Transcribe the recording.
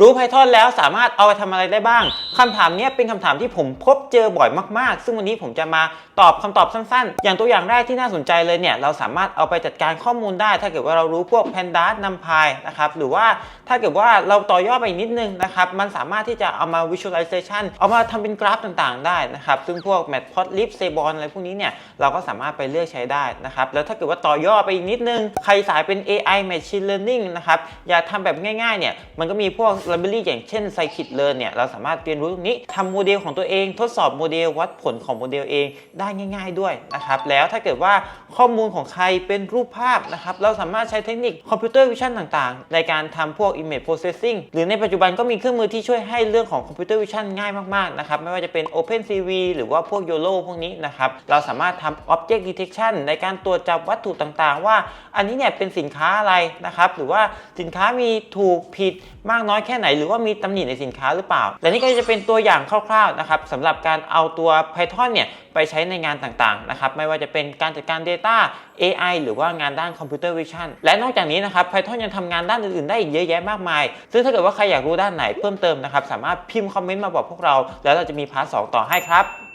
รู้ Python แล้วสามารถเอาไปทำอะไรได้บ้างคำถามนี้เป็นคำถามที่ผมพบเจอบ่อยมากๆ ซึ่งวันนี้ผมจะมาตอบคำตอบสั้นๆ อย่างตัวอย่างแรกที่น่าสนใจเลยเนี่ยเราสามารถเอาไปจัดการข้อมูลได้ ถ้าเกิดว่าเรารู้พวก Pandas NumPy นะครับหรือว่าถ้าเกิดว่าเราต่อยอดไปนิดนึงนะครับมันสามารถที่จะเอามา visualization เอามาทำเป็นกราฟต่างๆ ได้นะครับซึ่งพวก Matplotlib Seaborn อะไรพวกนี้เนี่ยเราก็สามารถไปเลือกใช้ได้นะครับแล้วถ้าเกิดว่าต่อยอดไปอีกนิดนึงใครสายเป็น AI Machine Learning นะครับอยากทำแบบง่ายๆเนี่ยมันก็มีพวก library อย่างเช่น Scikit-learn เนี่ยเราสามารถเรียนรู้ตรงนี้ทำโมเดลของตัวเอง ทดสอบโมเดลวัดผลของโมเดลเองได้ง่าย ๆด้วยนะครับแล้วถ้าเกิดว่าข้อมูลของใครเป็นรูปภาพนะครับเราสามารถใช้เทคนิคคอมพิวเตอร์วิชั่นต่างๆ ในการทำพวก image processing หรือในปัจจุบันก็มีเครื่องมือที่ช่วยให้เรื่องของคอมพิวเตอร์วิชั่นง่ายมากๆนะครับไม่ว่าจะเป็น OpenCV หรือว่าพวก YOLO พวกนี้นะครับเราสามารถทำ object detection ในการตรวจจับวัตถุต่างๆ ว่า อันนี้เนี่ยเป็นสินค้าอะไรนะครับหรือว่าสินค้ามีถูกผิดมากน้อยแค่ไหน หรือว่ามีตำหนิในสินค้าหรือเปล่า และนี่ก็จะเป็นตัวอย่างคร่าวๆนะครับสำหรับการเอาตัว Python เนี่ยไปใช้ในงานต่างๆนะครับไม่ว่าจะเป็นการจัดการ Data AI หรือว่างานด้านคอมพิวเตอร์วิชั่นและนอกจากนี้นะครับ Python ยังทำงานด้านอื่นๆได้อีกเยอะแยะมากมาย ซึ่งถ้าเกิดว่าใครอยากรู้ด้านไหนเพิ่มเติมนะครับสามารถพิมพ์คอมเมนต์มาบอกพวกเรา แล้วเราจะมีพาร์ทสองต่อให้ครับ